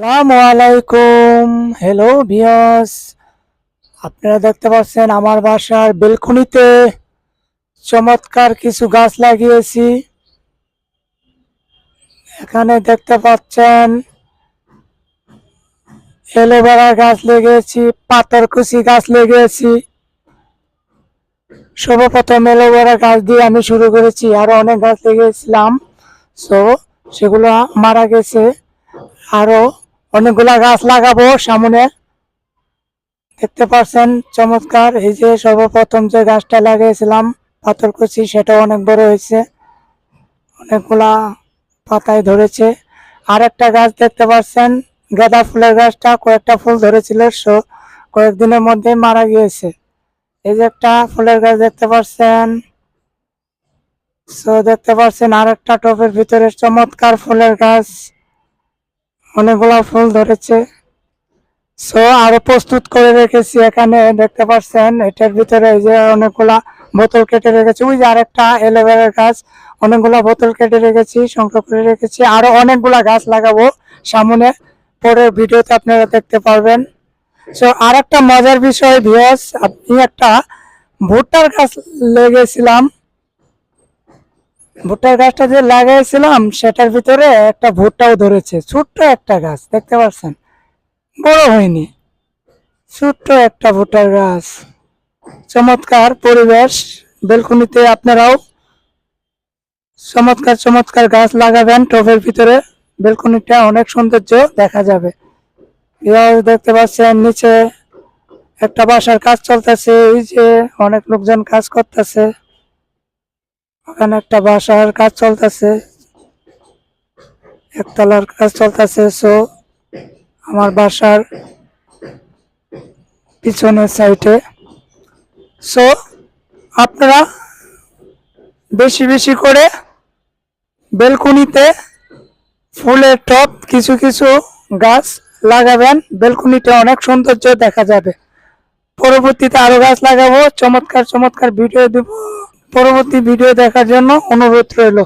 আসসালামু হ্যালো ভিয়াস আপনারা দেখতে পাচ্ছেন আমার বাসার বেলকনিতে চমৎকার কিছু গাছ লাগিয়েছি। এখানে দেখতে পাচ্ছেন এলোভেরা গাছ লেগেছি পাথরকুচি গাছ লেগেছি সর্বপ্রথম এলোভেরা গাছ দিয়ে আমি শুরু করেছি, আরও অনেক গাছ লেগেছিলাম সো সেগুলো মারা গেছে। আরও অনেকগুলা গাছ লাগাবো সামনে। দেখতে পাচ্ছেন, চমৎকার। এই যে সর্বপ্রথম যে গাছটা লাগিয়েছিলাম পাথরকুচি সেটা অনেক বড় হয়েছে। অনেকগুলা পাতায় ধরেছে। আর একটা গাছ দেখতে পাচ্ছেন, গাঁদা ফুলের গাছটা কয়েকটা ফুল ধরেছিল, সো কয়েকদিনের মধ্যে মারা গিয়েছে। এই যে একটা ফুলের গাছ দেখতে পাচ্ছেন, সো দেখতে পাচ্ছেন আর একটা টবের ভিতরে চমৎকার ফুলের গাছ। অনেকগুলা ফুল ধরেছে। সো আরও প্রস্তুত করে রেখেছি এখানে, দেখতে পাচ্ছেন, এটার ভিতরে এই যে অনেকগুলা বোতল কেটে রেখেছি। ওই যে আরেকটা এলোভেরার গাছ, অনেকগুলা বোতল কেটে রেখেছি, সংগ্রহ করে রেখেছি। আরও অনেকগুলা গাছ লাগাবো সামনে পরে ভিডিওতে আপনারা দেখতে পারবেন। সো আর একটা মজার বিষয়, ভিউয়ার্স, আপনি একটা ভুট্টার গাছ লেগেছিলাম। ভুট্টার গাছটা যে লাগাইছিলাম, সেটার ভিতরে একটা ভুট্টাও ধরেছে। ছোট্ট একটা গাছ, দেখতে পাচ্ছেন? বড় হয়নি। ছোট্ট একটা ভুট্টার গাছ। চমৎকার পরিবেশ। বেলকুনিতে আপনারাও চমৎকার চমৎকার গাছ লাগাবেন। টবের ভিতরে বেলকুনিটা অনেক সৌন্দর্য দেখা যাবে। দেখতে পাচ্ছেন, নিচে একটা বাসার কাজ চলতেছে। এই যে অনেক লোকজন কাজ করতেছে। ওখানে একটা বাসার কাজ চলতেছে, একতলার কাজ চলতেছে সো আমার বাসার পিছনের সাইডে সো আপনারা বেশি বেশি করে বেলকুনিতে ফুলের টব, কিছু কিছু গাছ লাগাবেন। বেলকুনিতে অনেক সৌন্দর্য দেখা যাবে। পরবর্তীতে আরও গাছ লাগাবো। চমৎকার চমৎকার ভিডিও দেব। পরবর্তী ভিডিও দেখার জন্য অনুরোধ রইল।